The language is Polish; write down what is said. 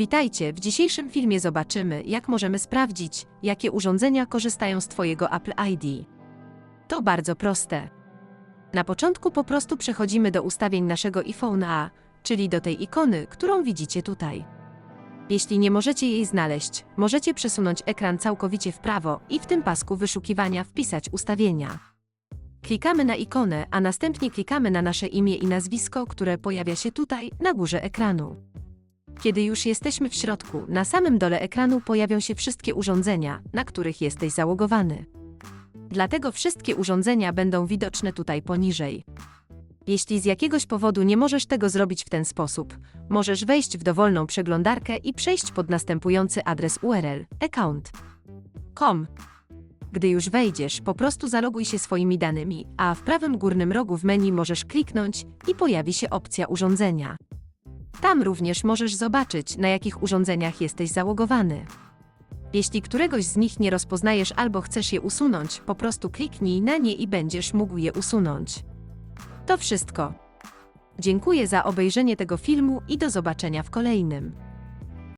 Witajcie, w dzisiejszym filmie zobaczymy, jak możemy sprawdzić, jakie urządzenia korzystają z Twojego Apple ID. To bardzo proste. Na początku po prostu przechodzimy do ustawień naszego iPhone'a, czyli do tej ikony, którą widzicie tutaj. Jeśli nie możecie jej znaleźć, możecie przesunąć ekran całkowicie w prawo i w tym pasku wyszukiwania wpisać ustawienia. Klikamy na ikonę, a następnie klikamy na nasze imię i nazwisko, które pojawia się tutaj na górze ekranu. Kiedy już jesteśmy w środku, na samym dole ekranu pojawią się wszystkie urządzenia, na których jesteś zalogowany. Dlatego wszystkie urządzenia będą widoczne tutaj poniżej. Jeśli z jakiegoś powodu nie możesz tego zrobić w ten sposób, możesz wejść w dowolną przeglądarkę i przejść pod następujący adres URL account.com. Gdy już wejdziesz, po prostu zaloguj się swoimi danymi, a w prawym górnym rogu w menu możesz kliknąć i pojawi się opcja urządzenia. Tam również możesz zobaczyć, na jakich urządzeniach jesteś zalogowany. Jeśli któregoś z nich nie rozpoznajesz albo chcesz je usunąć, po prostu kliknij na nie i będziesz mógł je usunąć. To wszystko. Dziękuję za obejrzenie tego filmu i do zobaczenia w kolejnym.